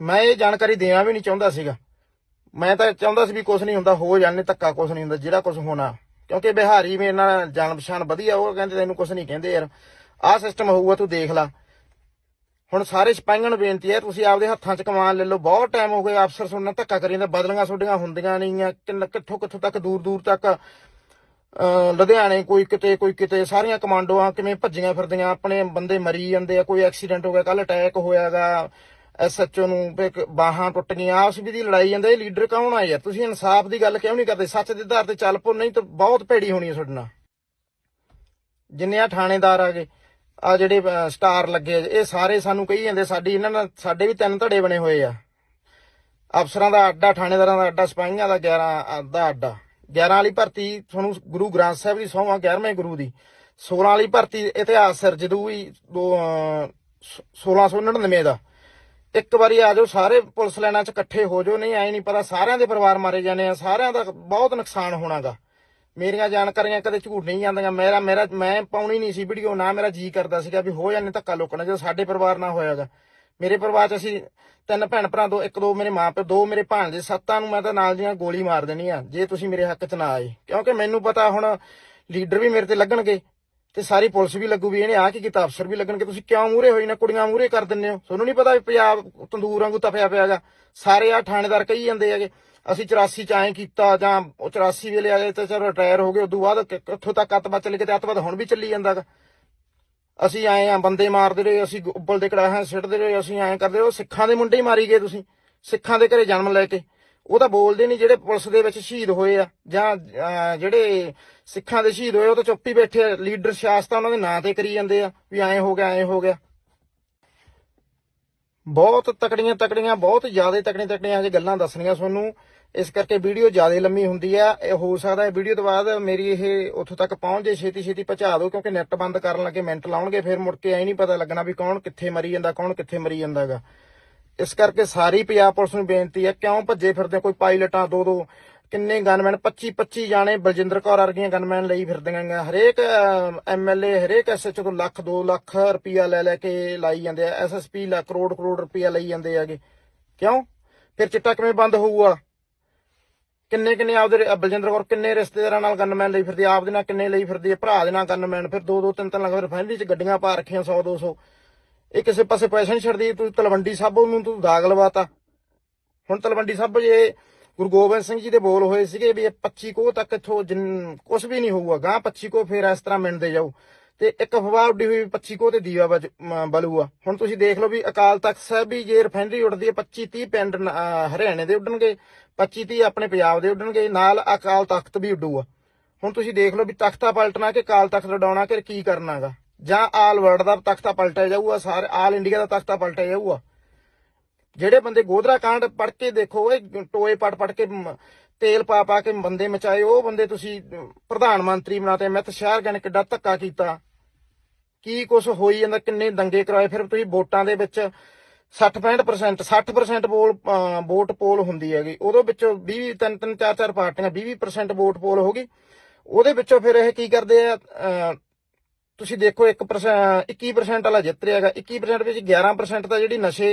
ਮੈਂ ਇਹ ਜਾਣਕਾਰੀ ਦੇਣਾ ਵੀ ਨਹੀਂ ਚਾਹੁੰਦਾ ਸੀਗਾ। ਮੈਂ ਤਾਂ ਚਾਹੁੰਦਾ ਸੀ ਵੀ ਕੁਝ ਨਹੀਂ ਹੁੰਦਾ, ਹੋ ਜਾਣੇ ਧੱਕਾ ਕੁਝ ਨਹੀਂ ਹੁੰਦਾ, ਜਿਹੜਾ ਕੁਝ ਹੋਣਾ। ਕਿਉਂਕਿ ਬਿਹਾਰੀ ਮੇਰੇ ਨਾਲ ਜਾਣ ਪਛਾਣ ਵਧੀਆ, ਉਹ ਕਹਿੰਦੇ ਤੈਨੂੰ ਕੁਝ ਨਹੀਂ ਕਹਿੰਦੇ ਯਾਰ। ਆਹ ਸਿਸਟਮ ਹੋਊਗਾ, ਤੂੰ ਦੇਖ ਲੈ। ਹੁਣ ਸਾਰੇ ਸਿਪਾਹੀਆਂ ਨੂੰ ਬੇਨਤੀ ਹੈ, ਤੁਸੀਂ ਆਪਦੇ ਹੱਥਾਂ 'ਚ ਕਮਾਨ ਲੈ ਲਓ। ਬਹੁਤ ਟਾਈਮ ਹੋ ਗਿਆ, ਅਫਸਰ ਸੁਣਨਾ ਧੱਕਾ ਕਰੀ ਜਾਂਦਾ ਬਦਲੀਆਂ ਛੋਡੀਆਂ ਹੁੰਦੀਆਂ ਨਹੀਂ ਆ ਕਿੱਥੋਂ ਕਿੱਥੋਂ ਤੱਕ, ਦੂਰ ਦੂਰ ਤੱਕ, ਅਹ, ਲੁਧਿਆਣੇ ਕੋਈ ਕਿਤੇ ਕੋਈ ਕਿਤੇ, ਸਾਰੀਆਂ ਕਮਾਂਡੋਆਂ ਕਿਵੇਂ ਭੱਜੀਆਂ ਫਿਰਦੀਆਂ, ਆਪਣੇ ਬੰਦੇ ਮਰੀ ਜਾਂਦੇ ਆ, ਕੋਈ ਐਕਸੀਡੈਂਟ ਹੋ ਗਿਆ ਕੱਲ ਅਟੈਕ ਹੋਇਆਗਾ। ਐਸਐਚਓ ਨੂੰ ਵੀ ਇੱਕ ਬਾਹਾਂ ਟੁੱਟ ਗਈਆਂ ਆਪਸ ਵਿੱਚ ਦੀ ਲੜਾਈ ਜਾਂਦੇ ਇਹ ਲੀਡਰ ਕੌਣ ਆ ਯਾਰ? ਤੁਸੀਂ ਇਨਸਾਫ ਦੀ ਗੱਲ ਕਿਉਂ ਨਹੀਂ ਕਰਦੇ? ਸੱਚ ਦੇ ਆਧਾਰ ਤੇ ਚੱਲ ਪੋ ਨਹੀਂ ਤਾਂ ਬਹੁਤ ਭੇੜੀ ਹੋਣੀ ਹੈ ਤੁਹਾਡੇ ਨਾਲ। ਜਿੰਨੇ ਆ ਥਾਣੇਦਾਰ ਆ ਗਏ ਆ ਜਿਹੜੇ ਸਟਾਰ ਲੱਗੇ ਇਹ ਸਾਰੇ ਸਾਨੂੰ ਕਹੀ ਜਾਂਦੇ ਸਾਡੀ ਇਹਨਾਂ ਨਾਲ ਸਾਡੇ ਵੀ ਤਿੰਨ ਧੜੇ ਬਣੇ ਹੋਏ ਆ। ਅਫਸਰਾਂ ਦਾ ਅੱਡਾ ਥਾਣੇਦਾਰਾਂ ਦਾ ਅੱਡਾ ਸਿਪਾਹੀਆਂ ਦਾ 11 ਦਾ ਅੱਡਾ। 11 ਵਾਲੀ ਭਰਤੀ ਤੁਹਾਨੂੰ ਗੁਰੂ ਗ੍ਰੰਥ ਸਾਹਿਬ ਦੀ ਸੌਵਾਂ 11ਵੇਂ ਗੁਰੂ ਦੀ। 16 ਵਾਲੀ ਭਰਤੀ ਇਤਿਹਾਸ ਸਿਰਜਦੂ ਵੀ ਦੋ, ਅਹ, ਸ- 1699 ਦਾ। ਇੱਕ ਵਾਰੀ ਆ ਜਾਓ, ਸਾਰੇ ਪੁਲਿਸ ਲਾਈਨਾਂ 'ਚ ਇਕੱਠੇ ਹੋ ਜਾਓ। ਨਹੀਂ, ਐ ਨਹੀਂ ਪਤਾ, ਸਾਰਿਆਂ ਦੇ ਪਰਿਵਾਰ ਮਾਰੇ ਜਾਣੇ ਆ। ਸਾਰਿਆਂ ਦਾ ਬਹੁਤ ਨੁਕਸਾਨ ਹੋਣਾਗਾ। ਮੇਰੀਆਂ ਜਾਣਕਾਰੀਆਂ ਕਦੇ ਝੂਠ ਨਹੀਂ ਜਾਂਦੀਆਂ। ਮੇਰਾ ਮੇਰਾ, ਮੈਂ ਪਾਉਣੀ ਨਹੀਂ ਸੀ ਵੀਡੀਓ ਨਾ ਮੇਰਾ ਜੀ ਕਰਦਾ ਸੀਗਾ ਵੀ ਹੋ ਜਾਣੇ ਧੱਕਾ ਲੋਕਾਂ ਜਦੋਂ ਸਾਡੇ ਪਰਿਵਾਰ ਨਾਲ ਹੋਇਆਗਾ, ਮੇਰੇ ਪਰਿਵਾਰ 'ਚ ਅਸੀਂ ਤਿੰਨ ਭੈਣ ਭਰਾ, ਦੋ, ਇੱਕ, ਦੋ ਮੇਰੇ ਮਾਪੇ ਦੋ ਮੇਰੇ ਭਾਣਜੇ ਸੱਤਾਂ ਨੂੰ ਮੈਂ ਤਾਂ ਨਾਲ ਦੀਆਂ ਗੋਲੀ ਮਾਰ ਦੇਣੀ ਆ ਜੇ ਤੁਸੀਂ ਮੇਰੇ ਹੱਕ 'ਚ ਨਾ ਆਏ। ਕਿਉਂਕਿ ਮੈਨੂੰ ਪਤਾ ਹੁਣ ਲੀਡਰ ਵੀ ਮੇਰੇ ਤੇ ਲੱਗਣਗੇ। ਤੇ ਸਾਰੀ ਪੁਲਿਸ ਵੀ ਲੱਗੂ ਵੀ ਇਹਨੇ ਆ ਕੀ ਕੀਤਾ? ਅਫਸਰ ਵੀ ਲੱਗਣਗੇ। ਤੁਸੀਂ ਕਿਉਂ ਮੂਰੇ ਹੋਈ ਨਾ ਕੁੜੀਆਂ ਮੂਰੇ ਕਰ ਦਿੰਦੇ ਹੋ। ਤੁਹਾਨੂੰ ਨਹੀਂ ਪਤਾ ਵੀ ਪੰਜਾਬ ਤੰਦੂਰ ਵਾਂਗੂ ਤਪਿਆ ਪਿਆਗਾ ਸਾਰੇ ਆ ਥਾਣੇਦਾਰ ਕਹੀ ਜਾਂਦੇ ਹੈਗੇ, ਅਸੀਂ 84 ਚ ਐਂ ਕੀਤਾ ਜਾਂ ਉਹ 84 ਵੇਲੇ ਆਏ ਤੇ ਚਲੋ ਰਿਟਾਇਰ ਹੋ ਗਏ, ਉਦੋਂ ਬਾਅਦ ਕਿ- ਤੱਕ ਅੱਤਵਾਦ ਚੱਲ ਗਏ ਤੇ ਅੱਤਵਾਦ ਹੁਣ ਵੀ ਚੱਲੀ ਜਾਂਦਾਗਾ ਅਸੀਂ ਆਏ ਆ, ਬੰਦੇ ਮਾਰਦੇ ਰਹੇ, ਅਸੀਂ ਉੱਬਲ ਦੇ ਕੜਾਹਾਂ ਸਿੱਟਦੇ ਰਹੇ, ਅਸੀਂ ਐਂ ਕਰਦੇ ਰਹੇ, ਉਹ ਸਿੱਖਾਂ ਦੇ ਮੁੰਡੇ ਹੀ ਮਾਰੀ ਗਏ ਤੁਸੀਂ। ਸਿੱਖਾਂ ਦੇ ਘਰੇ ਜਨਮ ਲੈ ਕੇ। ਉਹ ਤਾਂ ਬੋਲਦੇ ਨਹੀਂ ਜਿਹੜੇ ਪੁਲਿਸ ਦੇ ਵਿੱਚ ਸ਼ਹੀਦ ਹੋਏ ਆ, ਜਾਂ ਜਿਹੜੇ ਸਿੱਖਾਂ ਦੇ ਸ਼ਹੀਦ ਹੋਏ ਉਹ ਤਾਂ ਚੁੱਪ ਹੀ ਬੈਠੇ ਆ, ਲੀਡਰ ਸਿਆਸਤਾਂ ਉਹਨਾਂ ਦੇ ਨਾਂ ਤੇ ਕਰੀ ਜਾਂਦੇ ਆ, ਵੀ ਐਂ ਹੋ ਗਿਆ, ਐਂ ਹੋ ਗਿਆ। ਬਹੁਤ ਤਕੜੀਆਂ ਤਕੜੀਆਂ, ਬਹੁਤ ਜ਼ਿਆਦਾ ਤਕੜੀਆਂ ਤਕੜੀਆਂ ਹਜੇ ਗੱਲਾਂ ਦੱਸਣੀਆਂ ਤੁਹਾਨੂੰ। ਇਸ ਕਰਕੇ ਵੀਡੀਓ ਜ਼ਿਆਦਾ ਲੰਮੀ ਹੁੰਦੀ ਆ, ਇਹ ਹੋ ਸਕਦਾ ਹੈ ਵੀਡੀਓ ਤੋਂ ਬਾਅਦ ਮੇਰੀ ਇਹ ਉੱਥੋਂ ਤੱਕ ਪਹੁੰਚ ਜੇ, ਛੇਤੀ ਛੇਤੀ ਪਹੁੰਚਾ ਦਿਓ, ਕਿਉਂਕਿ ਨੈਟ ਬੰਦ ਕਰਨ ਲੱਗੇ, ਮਿੰਟ ਲਾਉਣਗੇ, ਫਿਰ ਮੁੜ ਕੇ ਐ ਨਹੀਂ ਪਤਾ ਲੱਗਣਾ ਵੀ ਕੌਣ ਕਿੱਥੇ ਮਰੀ ਜਾਂਦਾ, ਕੌਣ ਕਿੱਥੇ ਮਰੀ ਜਾਂਦਾਗਾ। ਇਸ ਕਰਕੇ ਸਾਰੀ ਪੰਜਾਬ ਪੁਲਿਸ ਨੂੰ ਬੇਨਤੀ ਹੈ, ਕਿਉਂ ਭੱਜੇ ਫਿਰਦੇ ਕੋਈ ਪਾਇਲਟਾਂ ਦੋ ਦੋ, ਕਿੰਨੇ ਗਨਮੈਨ? 25 25 ਜਾਣੇ ਬਲਜਿੰਦਰ ਕੌਰ ਵਰਗੀਆਂ ਗਨਮੈਨ ਲਈ ਫਿਰਦੀਆਂ ਹਰੇਕ ਐਮਐਲਏ ਹਰੇਕ ਐਸਐਚਓ ਤੋਂ ਲੱਖ 2 ਲੱਖ ਰੁਪਇਆ ਲੈ ਲੈ ਕੇ ਲਾਈ ਜਾਂਦੇ ਆ। ਐਸਐਸਪੀ ਲਾ ਕਰੋੜ ਕਰੋੜ ਰੁਪਇਆ ਲਈ ਜਾਂਦੇ ਆਗੇ ਕਿਉਂ? ਫਿਰ ਚਿੱਟਾ ਕਿਵੇਂ ਬੰਦ ਹੋਊਗਾ? ਕਿੰਨੇ ਕਿੰਨੇ ਆਪਦੇ ਬਲਜਿੰਦਰ ਕੌਰ ਕਿੰਨੇ ਰਿਸ਼ਤੇਦਾਰਾਂ ਨਾਲ ਗਨਮੈਨ ਲਈ ਫਿਰਦੀ ਆਪ ਦੇ ਨਾਲ ਕਿੰਨੇ ਲਈ ਫਿਰਦੀ ਭਰਾ ਦੇ ਨਾਲ ਗਨਮੈਨ। ਫਿਰ 2 2 3 3 ਲੱਖ ਰਿਫਾਈਨਰੀ ਚ ਗੱਡੀਆਂ ਪਾ ਰੱਖੀਆਂ 100 200 ਇਹ ਕਿਸੇ ਪਾਸੇ ਪੈਸਾ ਨਹੀਂ ਛੱਡਦੀ, ਤੂੰ ਤਲਵੰਡੀ ਸਾਬੋ ਨੂੰ ਤੂੰ ਦਾਗ ਲਵਾਤਾ। ਹੁਣ ਤਲਵੰਡੀ ਸਾਬੋ ਜੇ ਗੁਰੂ ਗੋਬਿੰਦ ਸਿੰਘ ਜੀ ਦੇ ਬੋਲ ਹੋਏ ਸੀਗੇ ਵੀ ਇਹ 25 ਕੋ ਤੱਕ ਇਥੋਂ ਕੁਝ ਵੀ ਨਹੀਂ ਹੋਊਗਾ ਗਾਂ 25 ਕੋ ਫੇਰ ਇਸ ਤਰ੍ਹਾਂ ਮਿਲਦੇ ਜਾਊ। ਤੇ ਇੱਕ ਅਫਵਾਹ ਉੱਡੀ ਹੋਈ ਵੀ 25 ਕੋ ਤੇ ਦੀਵਾ ਬਜ- ਮ- ਬਲੂਆ। ਹੁਣ ਤੁਸੀਂ ਦੇਖ ਲਓ ਵੀ ਅਕਾਲ ਤਖਤ ਸਾਹਿਬ ਵੀ ਜੇ ਰਿਫਾਈਨਰੀ ਉੱਡਦੀ ਹੈ 25 30 ਪਿੰਡ ਹਰਿਆਣੇ ਦੇ ਉੱਡਣਗੇ 25 30 ਆਪਣੇ ਪੰਜਾਬ ਦੇ ਉੱਡਣਗੇ, ਨਾਲ ਅਕਾਲ ਤਖਤ ਵੀ ਉੱਡੂਗਾ। ਹੁਣ ਤੁਸੀਂ ਦੇਖ ਲਓ ਵੀ ਤਖਤਾ ਪਲਟਣਾ ਕਿ ਅਕਾਲ ਤਖਤ ਲਡਾਉਣਾ ਕਿ ਕੀ ਕਰਨਾਗਾ। ਜਾਂ ਆਲ ਵਰਲਡ ਦਾ ਤਖਤਾ ਪਲਟਿਆ ਜਾਊਗਾ, ਸਾਰੇ ਆਲ ਇੰਡੀਆ ਦਾ ਤਖਤਾ ਪਲਟਿਆ ਜਾਊਗਾ। ਜਿਹੜੇ ਬੰਦੇ ਗੋਧਰਾ ਕਾਂਡ ਪੜ ਕੇ ਦੇਖੋ ਇਹ ਟੋਏ ਪੜ ਪੜ ਕੇ ਤੇਲ ਪਾ ਪਾ ਕੇ ਬੰਦੇ ਮਚਾਏ, ਉਹ ਬੰਦੇ ਤੁਸੀਂ ਪ੍ਰਧਾਨ ਮੰਤਰੀ ਬਣਾਤੇ ਮਿੱਤ ਸ਼ਹਿਰ ਗਏ ਨੇ ਕਿੱਡਾ ਧੱਕਾ ਕੀਤਾ। ਕੀ ਕੁਝ ਹੋਈ ਜਾਂਦਾ, ਕਿੰਨੇ ਦੰਗੇ ਕਰਾਏ, ਫਿਰ ਤੁਸੀਂ ਵੋਟਾਂ ਦੇ ਵਿੱਚ 60-65% 60% ਪੋਲ ਵੋਟ ਪੋਲ ਹੁੰਦੀ ਹੈਗੀ। ਉਹਦੇ ਵਿੱਚੋਂ 20 ਤਿੰਨ ਤਿੰਨ, ਚਾਰ ਚਾਰ ਪਾਰਟੀਆਂ 20% ਵੋਟ ਪੋਲ ਹੋ ਗਈ। ਉਹਦੇ ਵਿੱਚੋਂ ਫਿਰ ਇਹ ਕੀ ਕਰਦੇ ਆ ਤੁਸੀਂ ਦੇਖੋ 1% 21% ਵਾਲਾ ਜਿੱਤ ਰਿਹਾ ਹੈਗਾ। 21% ਵਿੱਚ 11% ਤਾਂ ਜਿਹੜੀ ਨਸ਼ੇ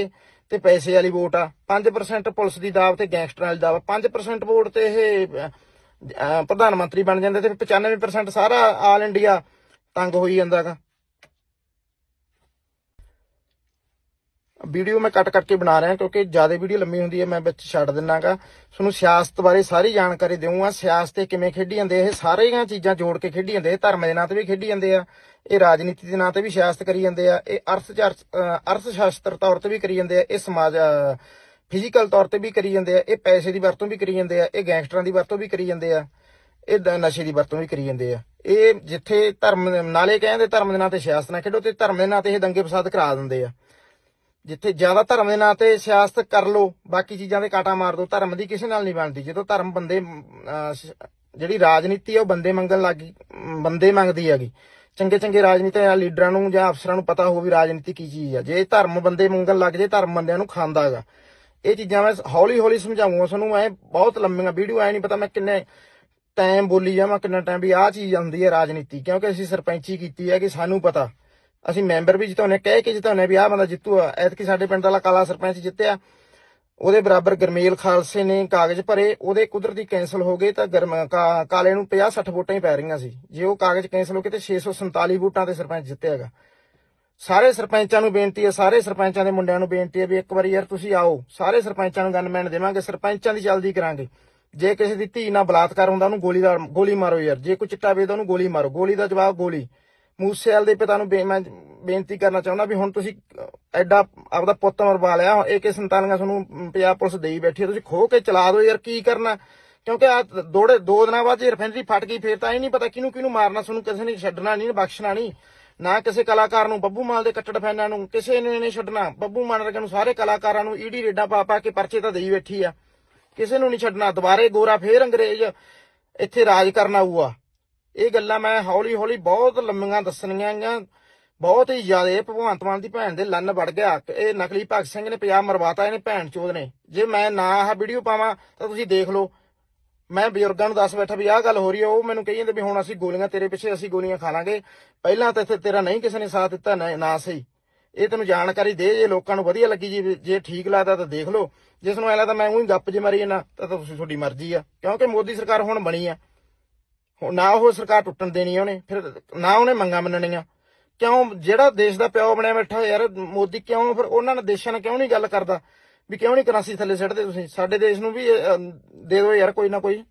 ਤੇ ਪੈਸੇ ਵਾਲੀ ਵੋਟ ਆ। 5% ਪੁਲਿਸ ਦੀ ਦਾਅਵ ਤੇ ਗੈਂਗਸਟਰਾਂ ਵਾਲੀ ਦਾਅਵ 5% ਵੋਟ ਤੇ ਇਹ ਪ੍ਰਧਾਨ ਮੰਤਰੀ ਬਣ ਜਾਂਦੇ ਤੇ 95% ਸਾਰਾ ਆਲ ਇੰਡੀਆ ਤੰਗ ਹੋਈ ਜਾਂਦਾਗਾ ਵੀਡੀਓ ਮੈਂ ਕੱਟ ਕਰਕੇ ਬਣਾ ਰਿਹਾ, ਕਿਉਂਕਿ ਜ਼ਿਆਦਾ ਵੀਡੀਓ ਲੰਮੀ ਹੁੰਦੀ ਹੈ, ਮੈਂ ਵਿੱਚ ਛੱਡ ਦਿੰਨਾਗਾ। ਤੁਹਾਨੂੰ ਸਿਆਸਤ ਬਾਰੇ ਸਾਰੀ ਜਾਣਕਾਰੀ ਦੇਵਾਂਗਾ। ਸਿਆਸਤ ਤੇ ਕਿਵੇਂ ਖੇਡੀ ਜਾਂਦੇ ਇਹ ਸਾਰੀਆਂ ਚੀਜ਼ਾਂ ਜੋੜ ਕੇ ਖੇਡੀ ਜਾਂਦੇ ਇਹ ਧਰਮ ਦੇ ਨਾਂ ਤੇ ਵੀ ਖੇਡੀ ਜਾਂਦੇ ਆ, ਇਹ ਰਾਜਨੀਤੀ ਦੇ ਨਾਂ ਤੇ ਵੀ ਸਿਆਸਤ ਕਰੀ ਜਾਂਦੇ ਆ, ਇਹ ਅਰਥ ਅਰਥ ਸ਼ਾਸਤਰ ਤੌਰ ਤੇ ਵੀ ਕਰੀ ਜਾਂਦੇ ਆ, ਇਹ ਸਮਾਜ ਫਿਜ਼ੀਕਲ ਤੌਰ ਤੇ ਵੀ ਕਰੀ ਜਾਂਦੇ ਆ, ਇਹ ਪੈਸੇ ਦੀ ਵਰਤੋਂ ਵੀ ਕਰੀ ਜਾਂਦੇ ਆ, ਇਹ ਗੈਂਗਸਟਰਾਂ ਦੀ ਵਰਤੋਂ ਵੀ ਕਰੀ ਜਾਂਦੇ ਆ, ਇਹ ਨਸ਼ੇ ਦੀ ਵਰਤੋਂ ਵੀ ਕਰੀ ਜਾਂਦੇ ਆ। ਇਹ ਜਿੱਥੇ ਧਰਮ ਦੇ- ਨਾਲੇ ਕਹਿੰਦੇ ਧਰਮ ਦੇ ਨਾਂ ਤੇ ਸਿਆਸਤ ਨਾ ਖੇਡੋ ਤੇ ਧਰਮ ਦੇ ਨਾਂ ਤੇ ਇਹ ਦੰਗੇ ਫਸਾਦ ਕਰਾ ਦਿੰਦੇ ਆ। ਜਿੱਥੇ ਜ਼ਿਆਦਾ ਧਰਮ ਦੇ ਨਾਂ ਤੇ ਸਿਆਸਤ ਕਰ ਲੋ ਬਾਕੀ ਚੀਜ਼ਾਂ ਦੇ ਕਾਟਾ ਮਾਰ ਦੋ, ਧਰਮ ਦੀ ਕਿਸੇ ਨਾਲ ਨਹੀਂ ਬਣਦੀ। ਜਦੋਂ ਧਰਮ ਬੰਦੇ ਜਿਹੜੀ ਰਾਜਨੀਤੀ ਹੈ ਉਹ ਬੰਦੇ ਮੰਗਣ ਲੱਗੀ ਬੰਦੇ ਮੰਗਦੀ ਹੈਗੀ। ਚੰਗੇ ਚੰਗੇ ਰਾਜਨੀਤੀ ਲੀਡਰਾਂ ਨੂੰ ਜਾਂ ਅਫਸਰਾਂ ਨੂੰ ਪਤਾ ਹੋਵੇ ਰਾਜਨੀਤੀ ਕੀ ਚੀਜ਼ ਆ। ਜੇ ਧਰਮ ਬੰਦੇ ਮੰਗਣ ਲੱਗ ਜੇ, ਧਰਮ ਬੰਦਿਆਂ ਨੂੰ ਖਾਂਦਾ ਹੈਗਾ। ਇਹ ਚੀਜ਼ਾਂ ਮੈਂ ਹੌਲੀ ਹੌਲੀ ਸਮਝਾਉਂਗਾ, ਤੁਹਾਨੂੰ ਐ ਬਹੁਤ ਲੰਮੀਆਂ ਵੀਡੀਓ, ਐ ਨਹੀਂ ਪਤਾ ਮੈਂ ਕਿੰਨੇ ਟਾਈਮ ਬੋਲੀ ਜਾਵਾਂ, ਕਿੰਨਾ ਟਾਈਮ ਵੀ ਆਹ ਚੀਜ਼ ਆਉਂਦੀ ਹੈ ਰਾਜਨੀਤੀ, ਕਿਉਂਕਿ ਅਸੀਂ ਸਰਪੰਚੀ ਕੀਤੀ ਹੈ ਕਿ ਸਾਨੂੰ ਪਤਾ। ਅਸੀਂ ਮੈਂਬਰ ਵੀ ਜਿਤਾਉਨੇ ਕਹਿ ਕੇ ਜਿਤਾਉਨੇ ਵੀ ਆਹ ਬੰਦਾ ਜਿੱਤੂ ਆ। ਐਤਕੀ ਸਾਡੇ ਪਿੰਡ ਵਾਲਾ ਕਾਲਾ ਸਰਪੰਚ ਜਿੱਤਿਆ। ਉਹਦੇ ਬਰਾਬਰ ਗਰਮੇਲ ਖਾਲਸੇ ਨੇ ਕਾਗਜ਼ ਭਰੇ। ਉਹਦੇ ਕੁਦਰਤੀ ਕੈਨਸਲ ਹੋ ਗਏ ਤਾਂ ਗਰਮ ਕਾ- ਕਾਲੇ ਨੂੰ 50 60 ਵੋਟਾਂ ਹੀ ਪੈ ਰਹੀਆਂ ਸੀ। ਜੇ ਉਹ ਕਾਗਜ਼ ਕੈਨਸਲ ਹੋ ਗਏ ਤੇ 647 ਵੋਟਾਂ ਤੇ ਸਰਪੰਚ ਜਿੱਤਿਆ ਹੈਗਾ। ਸਾਰੇ ਸਰਪੰਚਾਂ ਨੂੰ ਬੇਨਤੀ ਹੈ ਸਾਰੇ ਸਰਪੰਚਾਂ ਦੇ ਮੁੰਡਿਆਂ ਨੂੰ ਬੇਨਤੀ ਹੈ ਵੀ ਇੱਕ ਵਾਰੀ ਯਾਰ ਤੁਸੀਂ ਆਓ। ਸਾਰੇ ਸਰਪੰਚਾਂ ਨੂੰ ਗਨਮੈਨ ਦੇਵਾਂਗੇ, ਸਰਪੰਚਾਂ ਦੀ ਜਲਦੀ ਕਰਾਂਗੇ। ਜੇ ਕਿਸੇ ਦੀ ਧੀ ਨਾਲ ਬਲਾਤਕਾਰ ਹੁੰਦਾ, ਉਹਨੂੰ ਗੋਲੀ ਦਾ, ਗੋਲੀ ਮਾਰੋ ਯਾਰ। ਜੇ ਕੋਈ ਚਿੱਟਾ ਵੇਚਦਾ, ਉਹਨੂੰ ਗੋਲੀ ਮਾਰੋ। ਗੋਲੀ ਦਾ ਜਵਾਬ ਗੋਲੀ। ਮੂਸੇਵਾਲ ਦੇ ਪਿਤਾ ਨੂੰ ਬੇ- ਮੈਂ ਬੇਨਤੀ ਕਰਨਾ ਚਾਹੁੰਦਾ ਵੀ ਹੁਣ ਤੁਸੀਂ ਅਹ, ਐਡਾ ਆਪਦਾ ਪੁੱਤ ਮਰਵਾ ਲਿਆ AK47 ਤੁਹਾਨੂੰ ਅਮ, ਪੰਜਾਬ ਪੁਲਿਸ ਦੇਈ ਬੈਠੀ ਹੈ ਤੁਸੀਂ ਖੋ ਕੇ ਚਲਾ ਦਿਓ ਯਾਰ ਕੀ ਕਰਨਾ? ਕਿਉਂਕਿ ਆ ਦੋੜੇ ਦੋ ਦਿਨਾਂ ਬਾਅਦ ਜੇ ਰਿਫਾਈਨਰੀ ਫਟ ਗਈ ਫੇਰ ਤਾਂ ਇਹ ਨਹੀਂ ਪਤਾ ਕਿਹਨੂੰ ਕਿਹਨੂੰ ਮਾਰਨਾ ਤੁਹਾਨੂੰ ਕਿਸੇ ਨੇ ਛੱਡਣਾ ਨਹੀਂ ਬਖਸ਼ਣਾ ਨਹੀਂ। ਨਾ ਕਿਸੇ ਕਲਾਕਾਰ ਨੂੰ ਬੱਬੂ ਮਾਲ ਦੇ ਕੱਟੜ ਫੈਨਾਂ ਨੂੰ ਕਿਸੇ ਨੇ ਨਹੀਂ ਛੱਡਣਾ। ਬੱਬੂ ਮਾਨ ਵਰਗੇ ਨੂੰ ਸਾਰੇ ਕਲਾਕਾਰਾਂ ਨੂੰ ਈਡੀ ਰੇਡਾਂ ਪਾ ਪਾ ਕੇ ਪਰਚੇ ਤਾਂ ਦੇਈ ਬੈਠੀ ਆ। ਕਿਸੇ ਨੂੰ ਨਹੀਂ ਛੱਡਣਾ ਦੁਬਾਰੇ ਗੋਰਾ ਫੇਰ ਅੰਗਰੇਜ਼ ਇੱਥੇ ਰਾਜ ਕਰਨਾ ਆਊਗਾ। ਇਹ ਗੱਲਾਂ ਮੈਂ ਹੌਲੀ ਹੌਲੀ ਬਹੁਤ ਲੰਮੀਆਂ ਦੱਸਣੀਆਂ ਗੀਆਂ। ਬਹੁਤ ਹੀ ਜ਼ਿਆਦਾ ਇਹ ਭਗਵੰਤ ਮਾਨ ਦੀ ਭੈਣ ਦੇ ਲੰਨ ਵੜ ਗਿਆ। ਇਹ ਨਕਲੀ ਭਗਤ ਸਿੰਘ ਨੇ ਪੰਜਾਬ ਮਰਵਾਤਾ ਇਹਨੇ ਭੈਣ ਚੋਦ ਨੇ। ਜੇ ਮੈਂ ਨਾ ਆਹ ਵੀਡੀਓ ਪਾਵਾਂ, ਤਾਂ ਤੁਸੀਂ ਦੇਖ ਲਓ। ਮੈਂ ਬਜ਼ੁਰਗਾਂ ਨੂੰ ਦੱਸ ਬੈਠਾ ਵੀ ਆਹ ਗੱਲ ਹੋ ਰਹੀ ਹੈ ਉਹ ਮੈਨੂੰ ਕਹੀ ਜਾਂਦੇ ਵੀ ਹੁਣ ਅਸੀਂ ਗੋਲੀਆਂ ਤੇਰੇ ਪਿੱਛੇ ਅਸੀਂ ਗੋਲੀਆਂ ਖਾ ਲਾਂਗੇ। ਪਹਿਲਾਂ ਤਾਂ ਇੱਥੇ ਤੇਰਾ ਨਹੀਂ ਕਿਸੇ ਨੇ ਸਾਥ ਦਿੱਤਾ, ਨਾ ਸਹੀ। ਇਹ ਤੈਨੂੰ ਜਾਣਕਾਰੀ ਦੇ, ਜੇ ਲੋਕਾਂ ਨੂੰ ਵਧੀਆ ਲੱਗੀ ਜੀ, ਜੇ ਠੀਕ ਲੱਗਦਾ ਤਾਂ ਦੇਖ ਲਓ। ਜਿਸ ਨੂੰ ਐ ਲੱਗਦਾ ਮੈਂ ਉਹੀ ਗੱਪ ਜੇ ਮਾਰੀ ਨਾ ਤਾਂ ਤੁਸੀਂ ਤੁਹਾਡੀ ਮਰਜ਼ੀ ਆ। ਕਿਉਂਕਿ ਮੋਦੀ ਸਰਕਾਰ ਹੁਣ ਬਣੀ ਆ। ਨਾ ਉਹ ਸਰਕਾਰ ਟੁੱਟਣ ਦੇਣੀ ਉਹਨੇ, ਫਿਰ ਨਾ ਉਹਨੇ ਮੰਗਾਂ ਮੰਨਣੀਆਂ। ਕਿਉਂ ਜਿਹੜਾ ਦੇਸ਼ ਦਾ ਪਿਓ ਬਣਿਆ ਬੈਠਾ ਯਾਰ, ਮੋਦੀ ਕਿਉਂ ਫਿਰ ਉਹਨਾਂ ਨੇ ਦੇਸ਼ਾਂ ਨਾਲ ਕਿਉਂ ਨਹੀਂ ਗੱਲ ਕਰਦਾ? ਵੀ ਕਿਉਂ ਨਹੀਂ ਕਰਾਸੀ ਥੱਲੇ ਸਿੱਟਦੇ ਤੁਸੀਂ? ਸਾਡੇ ਦੇਸ਼ ਨੂੰ ਵੀ ਦੇ ਦਿਓ ਯਾਰ ਕੋਈ ਨਾ ਕੋਈ।